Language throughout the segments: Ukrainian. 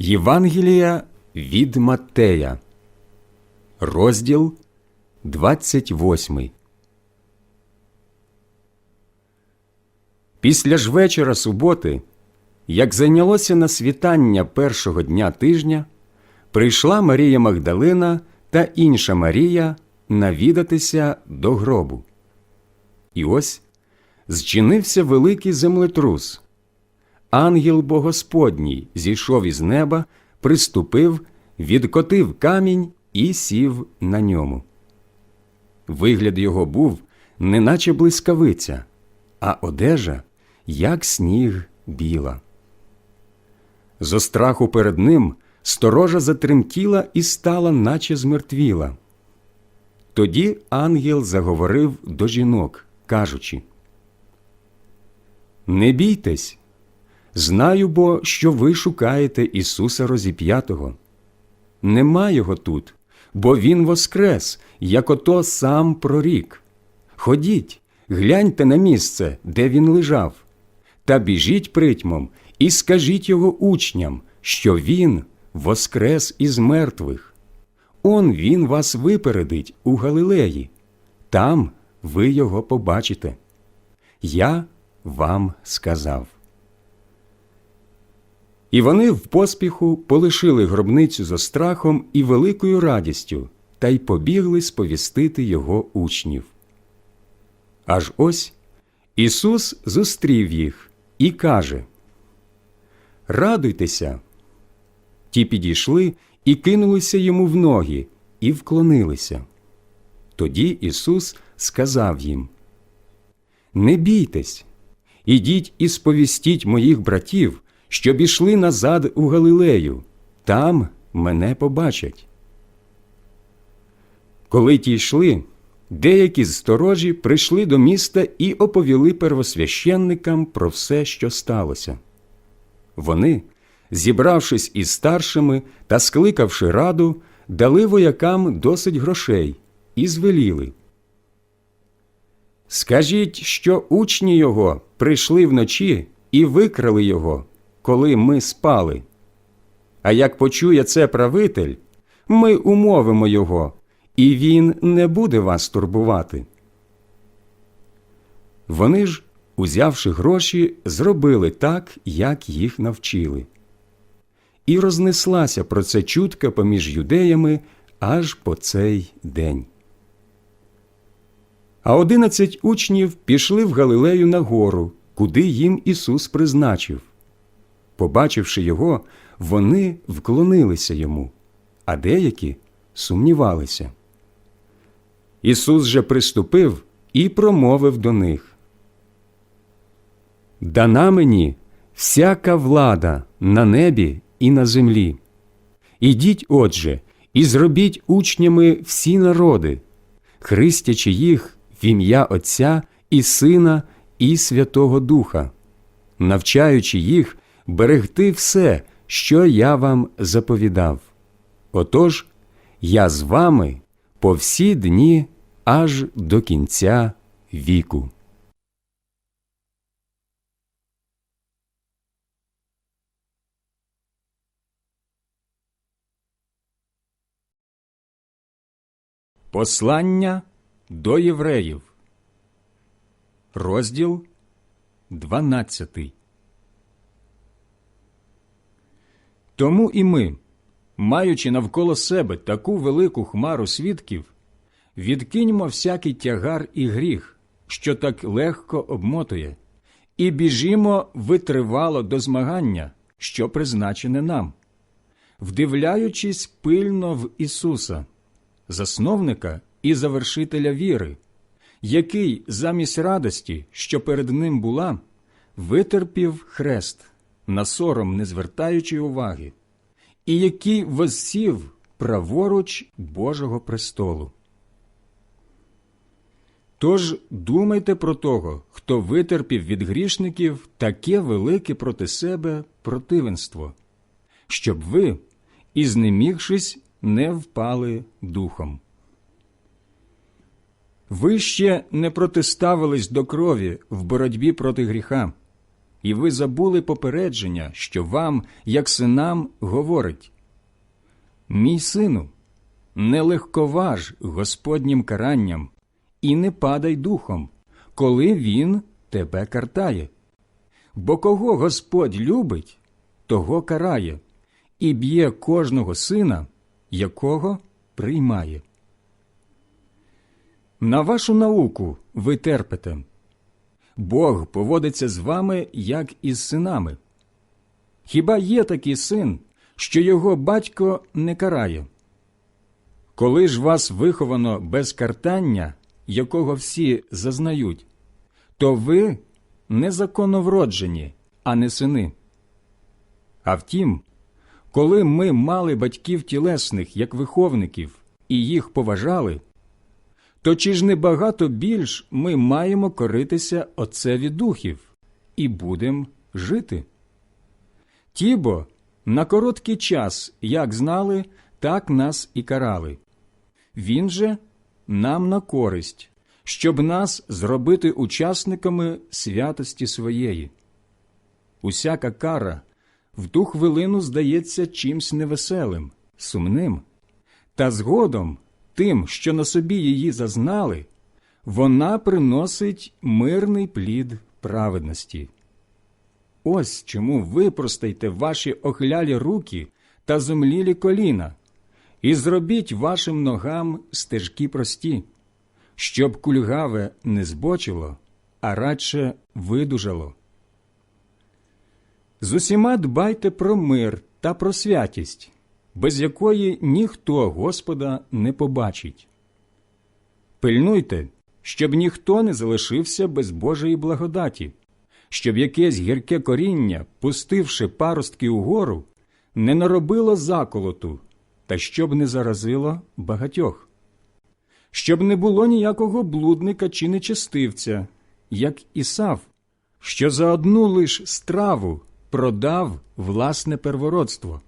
Євангелія від Маттея, розділ 28. Після ж вечора суботи, як зайнялося на світання першого дня тижня, прийшла Марія Магдалина та інша Марія навідатися до гробу. І ось зчинився великий землетрус. Ангел Богосподній зійшов із неба, приступив, відкотив камінь і сів на ньому. Вигляд його був, неначе блискавиця, а одежа, як сніг біла. Зо страху перед ним сторожа затремтіла і стала, наче змертвіла. Тоді ангел заговорив до жінок, кажучи: Не бійтесь, знаю бо, що ви шукаєте Ісуса Розіп'ятого. Нема його тут, бо Він воскрес, як ото сам прорік. Ходіть, гляньте на місце, де він лежав, та біжіть притьмом і скажіть його учням, що він воскрес із мертвих. Он він вас випередить у Галилеї, там ви його побачите. Я вам сказав. І вони в поспіху полишили гробницю зо страхом і великою радістю та й побігли сповістити його учнів. Аж ось Ісус зустрів їх і каже Радуйтеся. Ті підійшли і кинулися йому в ноги, і вклонилися. Тоді Ісус сказав їм Не бійтесь, ідіть і сповістіть моїх братів, щоб ішли назад у Галилею, там мене побачать. Коли ті йшли, деякі з сторожі прийшли до міста і оповіли первосвященникам про все, що сталося. Вони, зібравшись із старшими та скликавши раду, дали воякам досить грошей і звеліли. Скажіть, що учні його прийшли вночі і викрали його, коли ми спали. А як почує це правитель, ми умовимо його, і він не буде вас турбувати. Вони ж, узявши гроші, зробили так, як їх навчили. І рознеслася про це чутка поміж юдеями аж по цей день. А одинадцять учнів пішли в Галилею на гору, куди їм Ісус призначив. Побачивши його, вони вклонилися йому, а деякі сумнівалися. Ісус же приступив і промовив до них. Дана мені всяка влада на небі і на землі. Ідіть, отже, і зробіть учнями всі народи, хрестячи їх в ім'я Отця і Сина і Святого Духа, навчаючи їх берегти все, що я вам заповідав. Отож, я з вами по всі дні аж до кінця віку. Послання до євреїв, розділ 12. Тому і ми, маючи навколо себе таку велику хмару свідків, відкиньмо всякий тягар і гріх, що так легко обмотує, і біжімо витривало до змагання, що призначене нам, вдивляючись пильно в Ісуса, засновника і завершителя віри, який замість радості, що перед ним була, витерпів хрест на сором не звертаючи уваги, і який воссів праворуч Божого престолу. Тож думайте про того, хто витерпів від грішників таке велике проти себе противенство, щоб ви, і знемігшись, не впали духом. Ви ще не протиставились до крові в боротьбі проти гріха, і ви забули попередження, що вам, як синам, говорить Мій сину, не легковаж Господнім каранням, і не падай духом, коли він тебе картає. Бо кого Господь любить, того карає, і б'є кожного сина, якого приймає. На вашу науку ви терпите. Бог поводиться з вами, як із синами. Хіба є такий син, що його батько не карає? Коли ж вас виховано без картання, якого всі зазнають, то ви незаконно вроджені, а не сини. А втім, коли ми мали батьків тілесних як виховників і їх поважали, то чи ж не багато більш ми маємо коритися Отцеві духів і будем жити? Тібо на короткий час, як знали, так нас і карали. Він же нам на користь, щоб нас зробити учасниками святості своєї. Усяка кара в ту хвилину здається чимсь невеселим, сумним, та згодом тим, що на собі її зазнали, вона приносить мирний плід праведності. Ось чому випростайте ваші охлялі руки та зумлілі коліна, і зробіть вашим ногам стежки прості, щоб кульгаве не збочило, а радше видужало. З усіма дбайте про мир та про святість, без якої ніхто Господа не побачить. Пильнуйте, щоб ніхто не залишився без Божої благодаті, щоб якесь гірке коріння, пустивши паростки угору, не наробило заколоту та щоб не заразило багатьох, щоб не було ніякого блудника чи нечестивця, як Ісав, що за одну лиш страву продав власне первородство.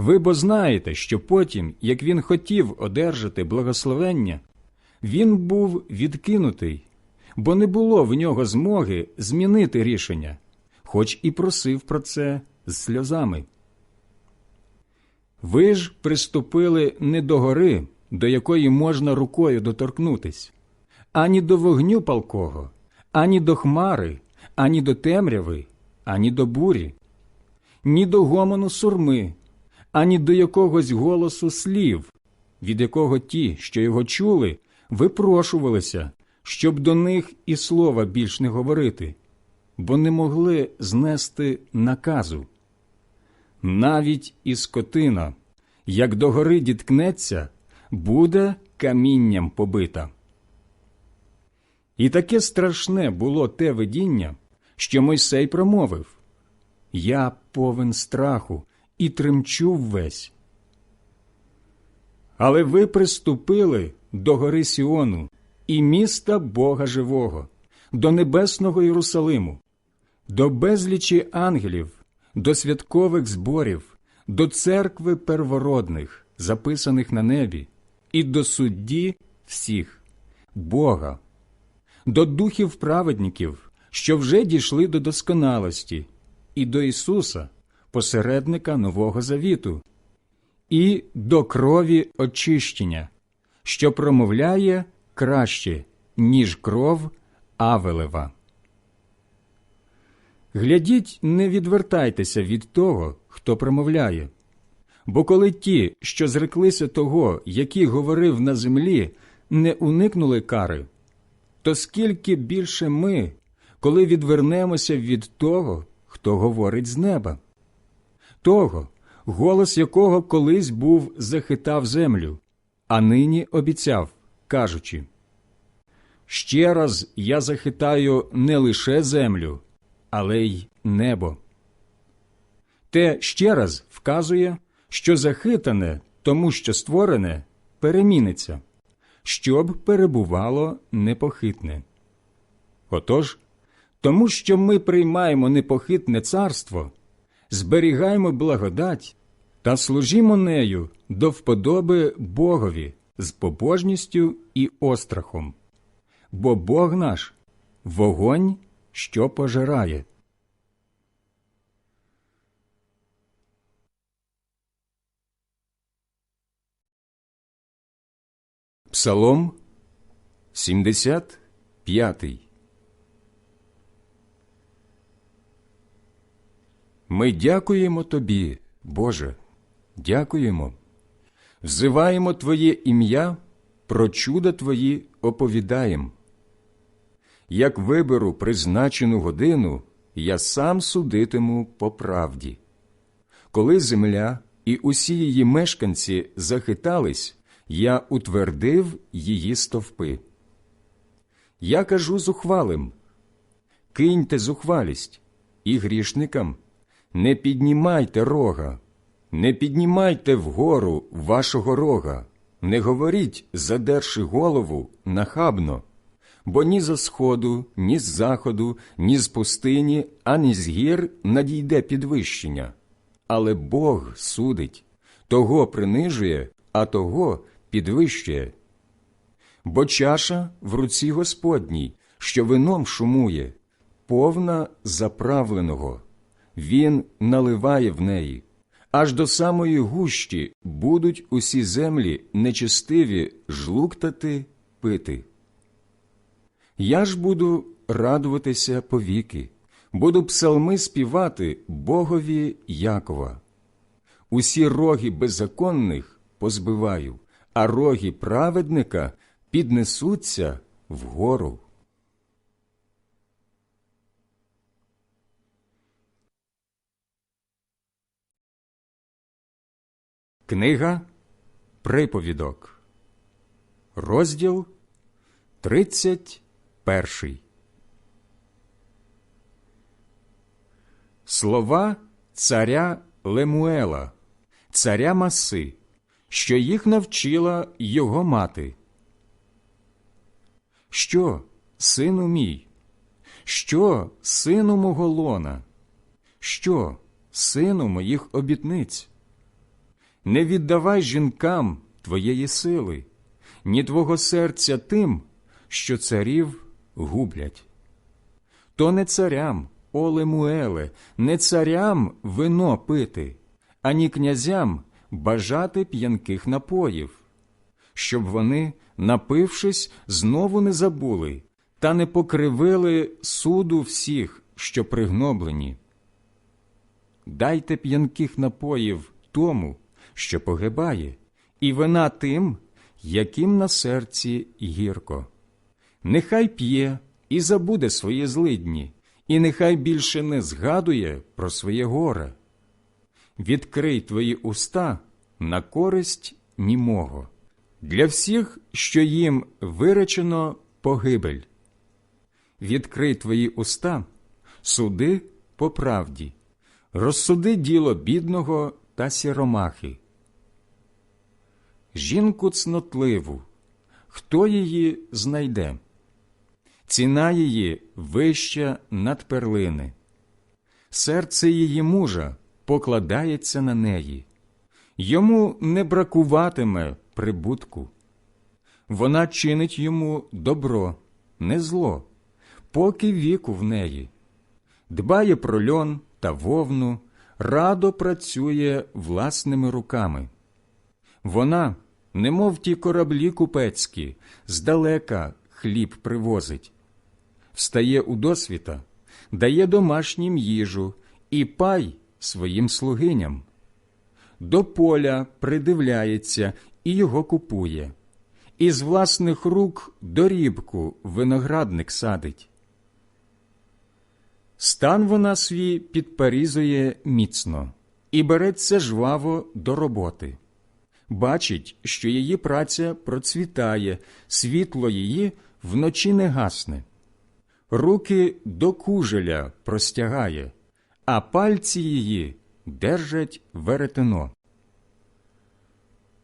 Ви бо знаєте, що потім, як він хотів одержати благословення, він був відкинутий, бо не було в нього змоги змінити рішення, хоч і просив про це з сльозами. Ви ж приступили не до гори, до якої можна рукою доторкнутись, ані до вогню палкого, ані до хмари, ані до темряви, ані до бурі, ні до гомону сурми, ані до якогось голосу слів, від якого ті, що його чули, випрошувалися, щоб до них і слова більш не говорити, бо не могли знести наказу. Навіть і скотина, як до гори діткнеться, буде камінням побита. І таке страшне було те видіння, що Мойсей промовив Я повен страху і тремчу весь. Але ви приступили до гори Сіону і міста Бога Живого, до небесного Єрусалиму, до безлічі ангелів, до святкових зборів, до церкви первородних, записаних на небі, і до судді всіх, Бога, до духів праведників, що вже дійшли до досконалості, і до Ісуса, посередника Нового Завіту, і до крові очищення, що промовляє краще, ніж кров Авелева. Глядіть, не відвертайтеся від того, хто промовляє. Бо коли ті, що зреклися того, який говорив на землі, не уникнули кари, то скільки більше ми, коли відвернемося від того, хто говорить з неба, того, голос якого колись був захитав землю, а нині обіцяв, кажучи Ще раз я захитаю не лише землю, але й небо. Те ще раз вказує, що захитане, тому що створене, переміниться, щоб перебувало непохитне. Отож, тому що ми приймаємо непохитне царство, зберігаймо благодать та служімо нею до вподоби Богові з побожністю і острахом, бо Бог наш вогонь, що пожирає. Псалом 75 Ми дякуємо Тобі, Боже, дякуємо. Взиваємо Твоє ім'я, про чуда Твої оповідаєм. Як виберу призначену годину, я сам судитиму по правді. Коли земля і усі її мешканці захитались, я утвердив її стовпи. Я кажу зухвалим киньте зухвалість і грішникам, не піднімайте рога, не піднімайте вгору вашого рога, не говоріть, задерши голову нахабно, бо ні за сходу, ні з заходу, ні з пустині, ані з гір надійде підвищення. Але Бог судить, того принижує, а того підвищує. Бо чаша в руці Господній, що вином шумує, повна заправленого. Він наливає в неї, аж до самої гущі будуть усі землі нечистиві жлуктати пити. Я ж буду радуватися повіки, буду псалми співати Богові Якова. Усі роги беззаконних позбиваю, а роги праведника піднесуться вгору. Книга Приповідок, розділ 31 Слова царя Лемуела, царя Маси, що їх навчила його мати. Що, сину мій? Що, сину мого лона? Що, сину моїх обітниць? Не віддавай жінкам твоєї сили, ні твого серця тим, що царів гублять. То не царям, о Лемуеле, не царям вино пити, ані князям бажати п'янких напоїв, щоб вони, напившись, знову не забули та не покривили суду всіх, що пригноблені. Дайте п'янких напоїв тому, що погибає, і вина тим, яким на серці гірко. Нехай п'є і забуде свої злидні, і нехай більше не згадує про своє горе. Відкрий твої уста на користь німого, для всіх, що їм виречено погибель. Відкрий твої уста, суди по правді, розсуди діло бідного та сіромахи. Жінку цнотливу, хто її знайде? Ціна її вища над перлини, серце її мужа покладається на неї, йому не бракуватиме прибутку. Вона чинить йому добро, не зло, поки віку в неї, дбає про льон та вовну, радо працює власними руками. Вона, немов ті кораблі купецькі, здалека хліб привозить, встає у досвіта, дає домашнім їжу і пай своїм слугиням. До поля придивляється і його купує, із власних рук дорібку виноградник садить. Стан вона свій підпарізує міцно і береться жваво до роботи. Бачить, що її праця процвітає, світло її вночі не гасне, руки до кужеля простягає, а пальці її держать веретено.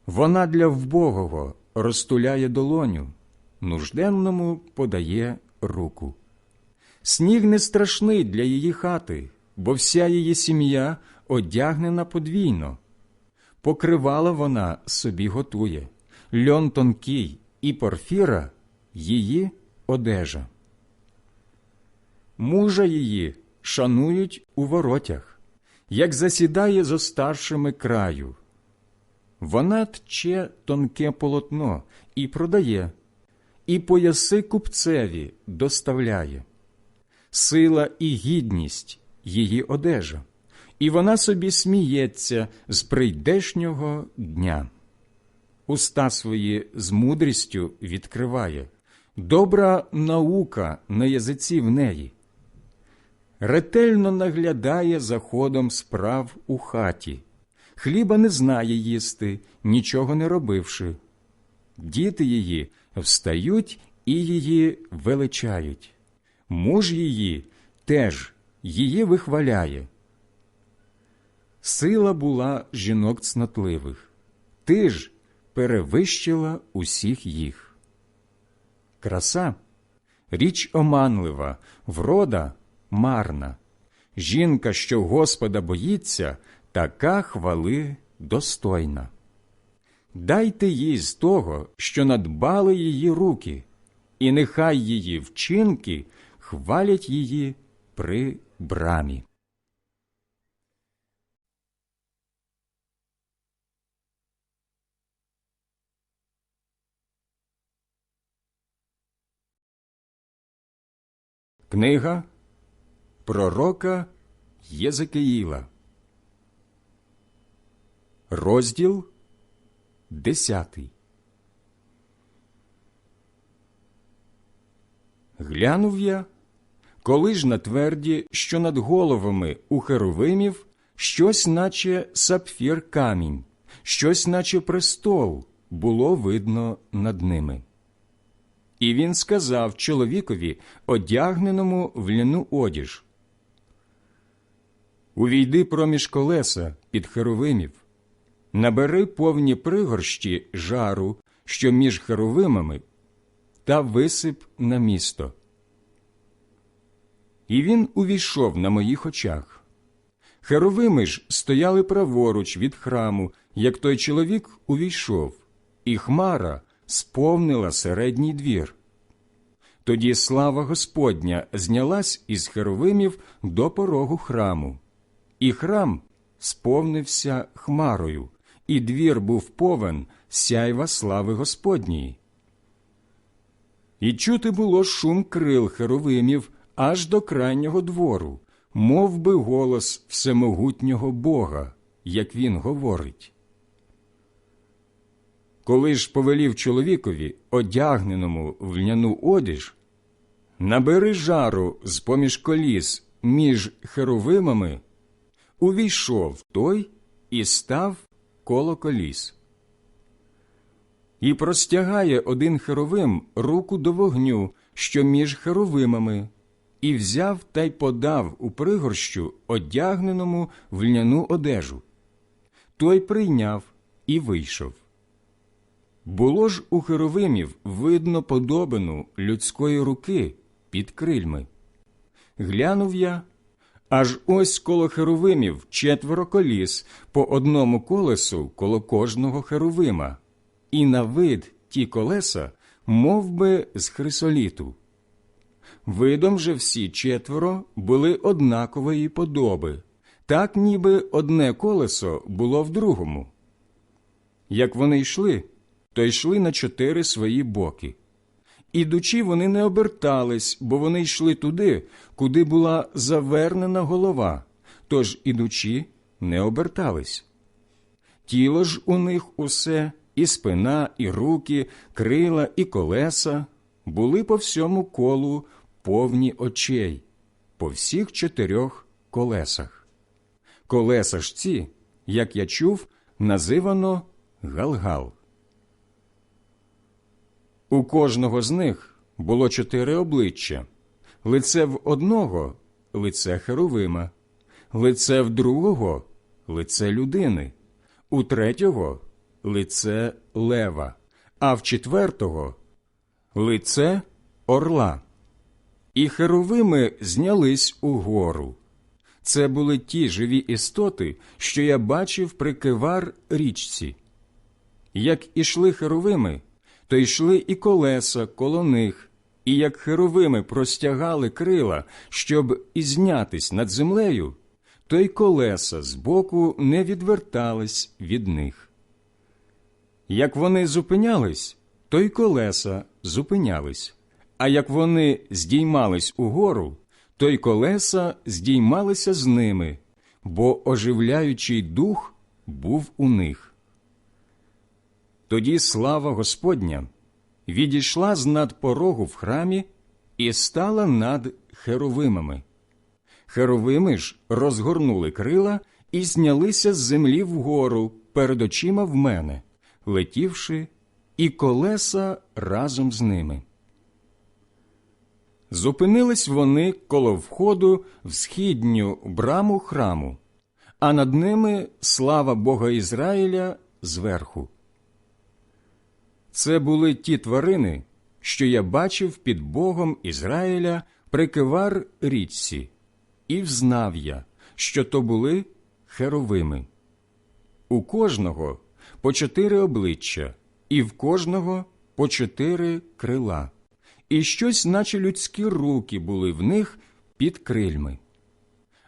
Вона для вбогого розтуляє долоню, нужденному подає руку. Сніг не страшний для її хати, бо вся її сім'я одягнена подвійно. Покривала вона собі готує, льон тонкий і порфіра її одежа. Мужа її шанують у воротях, як засідає зо старшими краю. Вона тче тонке полотно і продає, і пояси купцеві доставляє. Сила і гідність її одежа, і вона собі сміється з прийдешнього дня. Уста свої з мудрістю відкриває, добра наука на язиці в неї. Ретельно наглядає за ходом справ у хаті, хліба не знає їсти, нічого не робивши. Діти її встають і її величають. Муж її теж її вихваляє. Сила була жінок цнотливих, ти ж перевищила усіх їх. Краса річ оманлива, врода марна. Жінка, що Господа боїться, така хвали достойна. Дайте їй з того, що надбали її руки, і нехай її вчинки хвалять її при брамі. Книга Пророка Єзекиїла Розділ десятий Глянув я, коли ж на тверді, що над головами у херовимів щось, наче сапфір камінь, щось, наче престол, було видно над ними. І він сказав чоловікові, одягненому в ляну одіж Увійди проміж колеса під херовимів, набери повні пригорщі жару, що між херовимами, та висип на місто. І він увійшов на моїх очах. Херовими ж стояли праворуч від храму, як той чоловік увійшов, і хмара сповнила середній двір. Тоді слава Господня знялась із херовимів до порогу храму, і храм сповнився хмарою, і двір був повен сяйва слави Господньої. І чути було шум крил херовимів аж до крайнього двору, мов би голос всемогутнього Бога, як він говорить. Коли ж повелів чоловікові, одягненому в льняну одіж, набери жару з поміж коліс між херовимами, увійшов той і став коло коліс. І простягає один херовим руку до вогню, що між херовимами, і взяв та й подав у пригорщу одягненому в льняну одежу. Той прийняв і вийшов. Було ж у херовимів видно подобину людської руки під крильми. Глянув я, аж ось коло херовимів четверо коліс по одному колесу коло кожного херовима, і на вид ті колеса мов би, з хрисоліту. Видом же всі четверо були однакової подоби, так ніби одне колесо було в другому. Як вони йшли, то йшли на чотири свої боки. Ідучи, вони не обертались, бо вони йшли туди, куди була завернена голова, тож ідучи, не обертались. Тіло ж у них усе, і спина, і руки, крила, і колеса були по всьому колу повні очей, по всіх чотирьох колесах. Колеса ж ці, як я чув, називано Галгал. У кожного з них було чотири обличчя лице в одного лице Херовима, лице в другого лице людини, у третього лице лева, а в четвертого лице орла. І херовими знялись угору. Це були ті живі істоти, що я бачив при кивар річці. Як ішли херовими, то йшли і колеса коло них, і як херовими простягали крила, щоб ізнятись над землею, то й колеса збоку не відвертались від них. Як вони зупинялись, то й колеса зупинялись, а як вони здіймались угору, то й колеса здіймалися з ними, бо оживляючий дух був у них. Тоді слава Господня відійшла з над порогу в храмі і стала над херовимами. Херовими ж розгорнули крила і знялися з землі вгору перед очима в мене, летівши, і колеса разом з ними. Зупинились вони коло входу в східню браму храму, а над ними слава Бога Ізраїля зверху. Це були ті тварини, що я бачив під Богом Ізраїля при кивар річці, і взнав я, що то були херовими. У кожного по чотири обличчя, і в кожного по чотири крила, і щось, наче людські руки, були в них під крильми.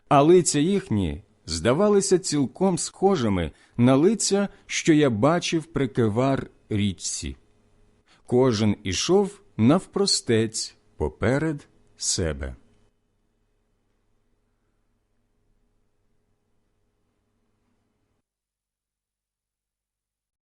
А лиця їхні здавалися цілком схожими на лиця, що я бачив при кивар річці. Кожен ішов навпростець поперед себе.